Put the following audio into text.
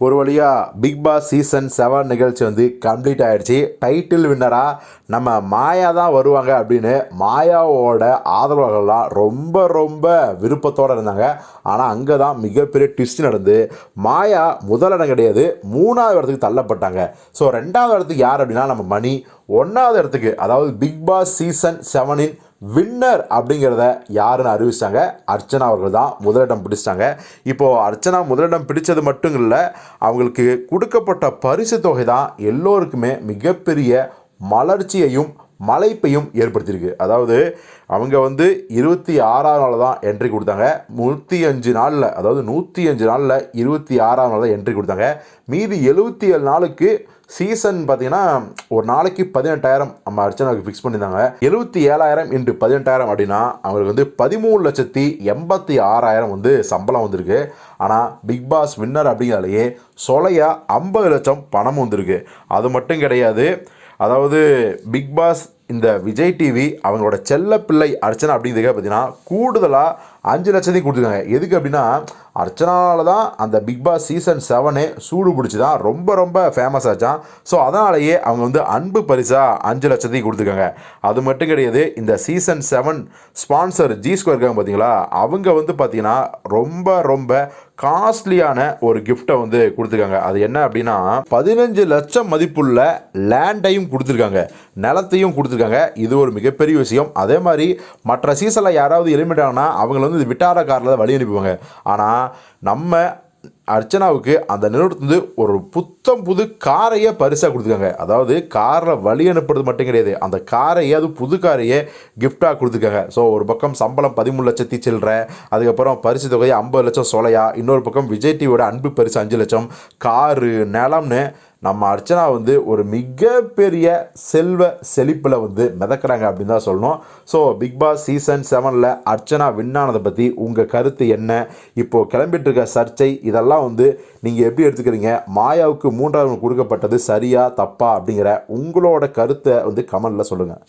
ஒரு வழியாக big Boss season seven நிகழ்ச்சி வந்து கம்ப்ளீட் ஆகிடுச்சி டைட்டில் வின்னராக நம்ம மாயா தான் வருவாங்க அப்படின்னு மாயாவோட ஆதரவாளர்கள்லாம் ரொம்ப ரொம்ப விருப்பத்தோடு இருந்தாங்க. ஆனால் அங்கே தான் மிகப்பெரிய ட்விஸ்ட் நடந்து மாயா முதல் இடம் கிடையாது மூணாவது இடத்துக்கு தள்ளப்பட்டாங்க. ஸோ ரெண்டாவது இடத்துக்கு யார் அப்படின்னா நம்ம மணி. ஒன்றாவது இடத்துக்கு அதாவது பிக் பாஸ் சீசன் செவனின் வின்னர் அப்படிங்கிறத யாருன்னு அறிவிச்சாங்க? அர்ச்சனா அவர்கள் தான் முதலிடம் பிடிச்சிட்டாங்க. இப்போது அர்ச்சனா முதலிடம் பிடிச்சது மட்டும் இல்லை அவங்களுக்கு கொடுக்கப்பட்ட பரிசு தொகை தான் எல்லோருக்குமே மிகப்பெரிய மலர்ச்சியையும் மலைப்பையும் ஏற்படுத்தியிருக்கு. அதாவது அவங்க வந்து இருபத்தி ஆறாவது நாள் தான் என்ட்ரி கொடுத்தாங்க. நூற்றி அஞ்சு நாளில் அதாவது நூற்றி அஞ்சு நாளில் இருபத்தி ஆறாவது நாள் தான் என்ட்ரி கொடுத்தாங்க. மீதி எழுபத்தி ஏழு நாளுக்கு சீசன் பார்த்தீங்கன்னா ஒரு நாளைக்கு பதினெட்டாயிரம் நம்ம அர்ச்சனாவுக்கு ஃபிக்ஸ் பண்ணியிருந்தாங்க. எழுபத்தி ஏழாயிரம் இன்ட்டு பதினெட்டாயிரம் அப்படின்னா அவங்களுக்கு வந்து பதிமூணு லட்சத்தி எண்பத்தி ஆறாயிரம் வந்து சம்பளம் வந்திருக்கு. ஆனால் பிக் பாஸ் வின்னர் அப்படிங்கிறாலேயே சொலையா ஐம்பது லட்சம் பணம் வந்திருக்கு. அது மட்டும் கிடையாது அதாவது பிக் பாஸ் இந்த விஜய் டிவி அவங்களோட செல்ல பிள்ளை அர்ச்சனா அப்படிங்கிறது பார்த்தீங்கன்னா கூடுதலாக அஞ்சு லட்சத்தையும் கொடுத்துருக்காங்க. எதுக்கு அப்படின்னா அர்ச்சனாவில் தான் அந்த பிக் பாஸ் சீசன் செவனே சூடு பிடிச்சி தான் ரொம்ப ரொம்ப ஃபேமஸ் ஆச்சான். ஸோ அதனாலேயே அவங்க வந்து அன்பு பரிசாக அஞ்சு லட்சத்தையும் கொடுத்துருக்காங்க. அது மட்டும் கிடையாது இந்த season seven sponsor G square இருக்காங்க பார்த்தீங்களா அவங்க வந்து பார்த்தீங்கன்னா ரொம்ப ரொம்ப காஸ்ட்லியான ஒரு கிஃப்டை வந்து கொடுத்துருக்காங்க. அது என்ன அப்படின்னா பதினஞ்சு லட்சம் மதிப்புள்ள லேண்டையும் கொடுத்துருக்காங்க. நிலத்தையும் கொடுத்து கொடுத்துருக்காங்க. இது ஒரு மிகப்பெரிய விஷயம். அதே மாதிரி மற்ற சீசனில் யாராவது எலிமிட் ஆனா அவங்கள வந்து விட்டார காரில் வழி அனுப்புவாங்க. ஆனால் நம்ம அர்ச்சனாவுக்கு அந்த நிறுவனத்துலேருந்து ஒரு புத்தம் புது காரையே பரிசாக கொடுத்துருக்காங்க. அதாவது காரில் வழி அனுப்புறது மட்டும் கிடையாது. அந்த காரையே அது புது காரையே கிஃப்டாக கொடுத்துருக்காங்க. ஸோ ஒரு பக்கம் சம்பளம் பதிமூணு லட்சத்தி சில்லற அதுக்கப்புறம் பரிசு தொகையை ஐம்பது லட்சம் சொலையா இன்னொரு பக்கம் விஜய் டிவியோட அன்பு பரிசு அஞ்சு லட்சம் காரு நிலம்னு நம்ம அர்ச்சனா வந்து ஒரு மிகப்பெரிய செல்வ செழிப்பில் வந்து மிதக்கிறாங்க அப்படின்னு தான் சொல்லணும். ஸோ பிக் பாஸ் சீசன் செவனில் அர்ச்சனா விண்ணானதை பற்றி உங்கள் கருத்து என்ன? இப்போது கிளம்பிட்டு இருக்க சர்ச்சை இதெல்லாம் வந்து நீங்கள் எப்படி எடுத்துக்கிறீங்க? மாயாவுக்கு மூன்றாவது கொடுக்கப்பட்டது சரியா தப்பா அப்படிங்கிற உங்களோட கருத்தை வந்து கமெண்டில் சொல்லுங்கள்